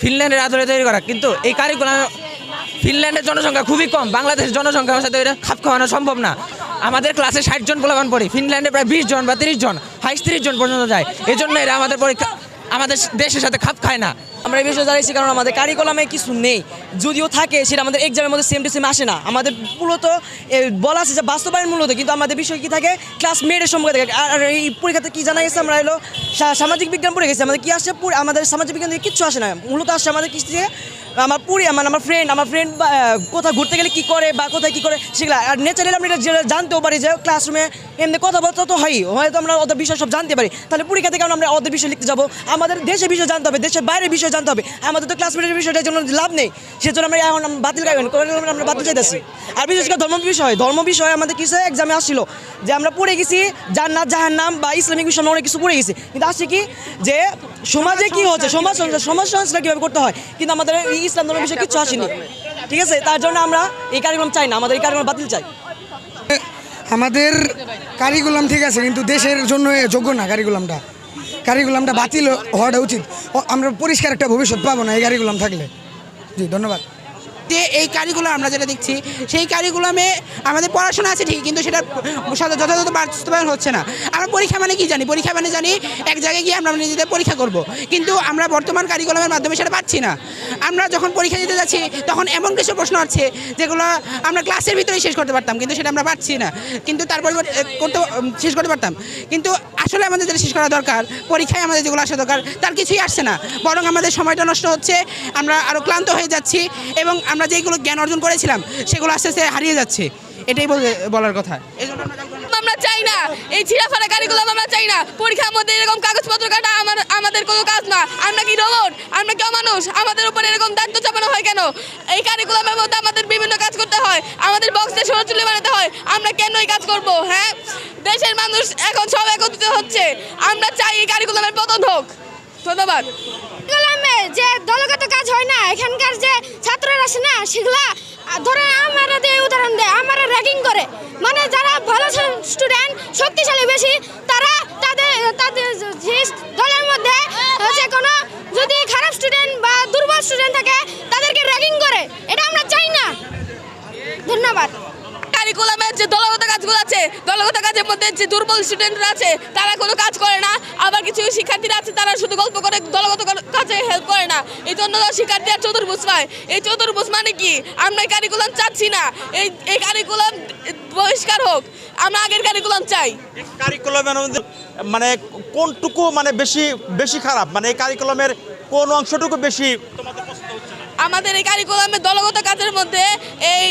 ফিনল্যান্ডের আদলে তৈরি করা। কিন্তু এই কারিকুলাম ফিনল্যান্ডের জনসংখ্যা খুবই কম, বাংলাদেশের জনসংখ্যার সাথে এটা খাপ খাওয়ানো সম্ভব না। আমাদের ক্লাসে ষাট জন পোলাপান পড়ি, ফিনল্যান্ডে প্রায় বিশ জন বা তিরিশ জন হাইশ জন পর্যন্ত যায়। এজন্য জন্য এরা আমাদের পরীক্ষা আমাদের দেশের সাথে খাপ খায় না। আমরা এই বিষয়ে দাঁড়িয়েছি কারণ আমাদের কারিকুলামে কিছু নেই। যদিও থাকে, সেটা আমাদের এক্সামের মধ্যে সেম টু সেম আসে না। আমাদের মূলত বলা আছে যে বাস্তবায়ন মূলত, কিন্তু আমাদের বিষয় কি থাকে ক্লাস মেডের সম্পর্কে থাকে। আর এই পরীক্ষাতে কী জানা গেছে, আমরা এলো সামাজিক বিজ্ঞান পড়ে গেছি। আমাদের কী আসে আমাদের সামাজিক বিজ্ঞান থেকে কিচ্ছু আসে না। মূলত আসে আমাদের কৃষি থেকে আমার পুরি মানে আমার ফ্রেন্ড আমার ফ্রেন্ড কোথাও ঘুরতে গেলে কি করে বা কোথায় কি করে সেগুলো। আর ন্যাচারালি আমরা এটা যে- জানতেও পারি যে ক্লাসরুমে এমনি কথাবার্তা তো হয় হয়তো আমরা ওদের বিষয় সব জানতে পারি। তাহলে পরীক্ষা থেকে আমরা ওদের বিষয় লিখতে যাব? আমাদের দেশের বিষয় জানতে হবে, দেশের বাইরের বিষয় জানতে হবে। আমাদের তো ক্লাসমেটের বিষয়টার জন্য লাভ নেই। সেজন্য আমরা এখন বাতিল আমরা বাতিল চাইতেছি। আর বিশেষ করে ধর্ম বিষয় ধর্ম বিষয় আমাদের কিছু এক্সামে আসছিল যে আমরা পড়ে গেছি যার জান্নাত জাহার নাম বা ইসলামিক বিষয় আমরা অনেক কিছু পড়ে গেছি। কিন্তু আসছে কি? যে সমাজে কি হচ্ছে? সমাজ সমাজ সংস্কার কীভাবে করতে হয়? কিন্তু আমাদের ইসলাম ধর্মের বিষয়ে কিচ্ছু আসেনি। ঠিক আছে তার জন্য আমরা এই কারিকুলাম চাই না আমাদের এই কারিকুলাম বাতিল চাই। আমাদের কারিকুলাম ঠিক আছে কিন্তু দেশের জন্য যোগ্য না কারিকুলামটা কারিকুলামটা বাতিল হওয়াটা উচিত। ও, আমরা পরিষ্কার একটা ভবিষ্যৎ পাবো না এই কারিকুলাম থাকলে। জি ধন্যবাদ। যে এই কারিকুলাম আমরা যেটা দেখছি, সেই কারিকুলামে আমাদের পড়াশোনা আছে ঠিক কিন্তু সেটা যথাযথ বাস্তবায়ন হচ্ছে না। আমরা পরীক্ষা মানে কি জানি? পরীক্ষা মানে জানি এক জায়গায় গিয়ে আমরা নিজেদের পরীক্ষা করব। কিন্তু আমরা বর্তমান কারিকুলামের মাধ্যমে সেটা পাচ্ছি না। আমরা যখন পরীক্ষা দিতে যাচ্ছি, তখন এমন কিছু প্রশ্ন আছে যেগুলো আমরা ক্লাসের ভিতরেই শেষ করতে পারতাম, কিন্তু সেটা আমরা পাচ্ছি না। কিন্তু তার পরিবর্তে করতে, শেষ করতে পারতাম। কিন্তু আসলে আমাদের যেটা শেষ করা দরকার, পরীক্ষায় আমাদের যেগুলো আসা দরকার, তার কিছুই আসছে না। বরং আমাদের সময়টা নষ্ট হচ্ছে, আমরা আরও ক্লান্ত হয়ে যাচ্ছি এবং আমরা যেগুলো জ্ঞান অর্জন করেছিলাম সেগুলো আস্তে আস্তে হারিয়ে যাচ্ছে। এটাই বলার কথা। এই জন্য আমরা কারিকুলাম- আমরা চাই না। এই ছিঁড়াফাড়া কারিকুলাম আমরা চাই না। পরীক্ষার মধ্যে এরকম কাগজপত্র কাটা আমার আমাদের কোনো কাজ না। আমরা কি রোবট আমরা কি অমানুষ? আমাদের উপর এরকম দায়িত্ব চাপানো হয় কেন? এই কারিকুলামের মধ্যে আমাদের বিভিন্ন কাজ করতে হয়। আমাদের বক্সে সরচুলি বানাতে হয়। আমরা কেন এই কাজ করব হ্যাঁ? দেশের মানুষ এখন সব একত্রিত হচ্ছে। আমরা চাই এই কারিকুলামের পতন হোক। ধন্যবাদ। যে দলগত কাজ হয় না, এখানকার যে ছাত্ররা আছে না, সেগুলা ধরে আমরা দিয়ে উদাহরণ দেয়, আমরা র্যাগিং করে। মানে যারা ভালো স্টুডেন্ট শক্তিশালী বেশি, তারা তাদের তাদের যে দলের মধ্যে হচ্ছে কোনো যদি খারাপ স্টুডেন্ট বা দুর্বল স্টুডেন্ট থাকে, তাদেরকে র্যাগিং করে। এটা আমরা চাই না। ধন্যবাদ। কারিকুলামের যে আছে দলগত কাজের মধ্যে যে দুর্বল স্টুডেন্টরা আছে, তারা কোনো কাজ করে না। আবার কিছু শিক্ষার্থীরা আছে, তারা শুধু গল্প করে, দলগত কাজে হেল্প করে না। এই জন্য শিক্ষার্থীরা চতুর্ভুজ পায় এই চতুর্ভুজ মানে কি? আমরা এই কারিকুলাম চাচ্ছি না। এই এই কারিকুলাম বহিষ্কার হোক। আমরা আগের কারিকুলাম চাই। কারিকুলামের মানে কোনটুকু মানে বেশি বেশি খারাপ? মানে এই কারিকুলামের কোন অংশটুকু বেশি তোমাদের? আমাদের এই কারিকুলামে দলগত কাজের মধ্যে এই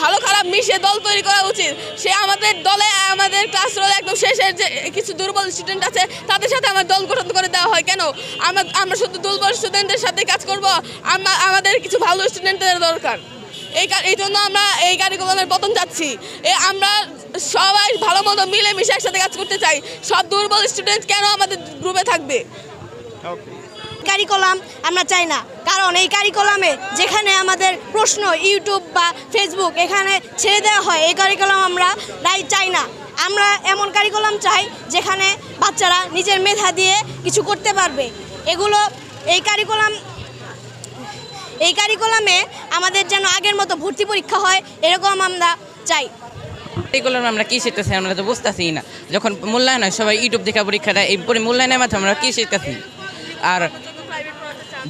ভালো খারাপ মিশে দল তৈরি করা উচিত। সে আমাদের দলে, আমাদের ক্লাস রোলে একদম শেষের যে কিছু দুর্বল স্টুডেন্ট আছে, তাদের সাথে আমার দল গঠন করে দেওয়া হয়। কেন? আমরা আমরা শুধু দুর্বল স্টুডেন্টদের সাথে কাজ করব? আমরা, আমাদের কিছু ভালো স্টুডেন্টদের দরকার। এই এই জন্য আমরা এই কারিকুলামের পতন চাচ্ছি। এ, আমরা সবাই ভালো মতো মিলেমিশে একসাথে কাজ করতে চাই। সব দুর্বল স্টুডেন্ট কেন আমাদের গ্রুপে থাকবে? কারিকুলাম আমরা চাই না। কারণ এই কারিকুলামে যেখানে আমাদের প্রশ্ন ইউটিউব বা ফেসবুক এখানে ছেড়ে দেওয়া হয়, এই কারিকুলাম আমরা রাই চাই না। আমরা এমন কারিকুলাম চাই যেখানে বাচ্চারা নিজের মেধা দিয়ে কিছু করতে পারবে। এগুলো এই কারিকুলাম, এই কারিকুলামে আমাদের যেন আগের মতো ভর্তি পরীক্ষা হয়, এরকম আমরা চাই। এগুলো আমরা কি শিখতেছি আমরা তো বুঝতেছি না। যখন মূল্যায়ন হয়, সবাই ইউটিউব দেখা পরীক্ষা দেয়, এই মূল্যায়নের মাধ্যমে আমরা কি শিখতেছি? আর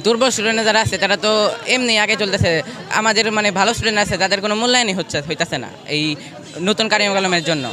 দুর্বল স্টুডেন্ট যারা আছে, তারা তো এমনি আগে চলতেছে। আমাদের মানে ভালো স্টুডেন্ট আছে, তাদের কোনো মূল্যায়নই হচ্ছে হইতাছে না এই নতুন কারিকুলামের জন্য।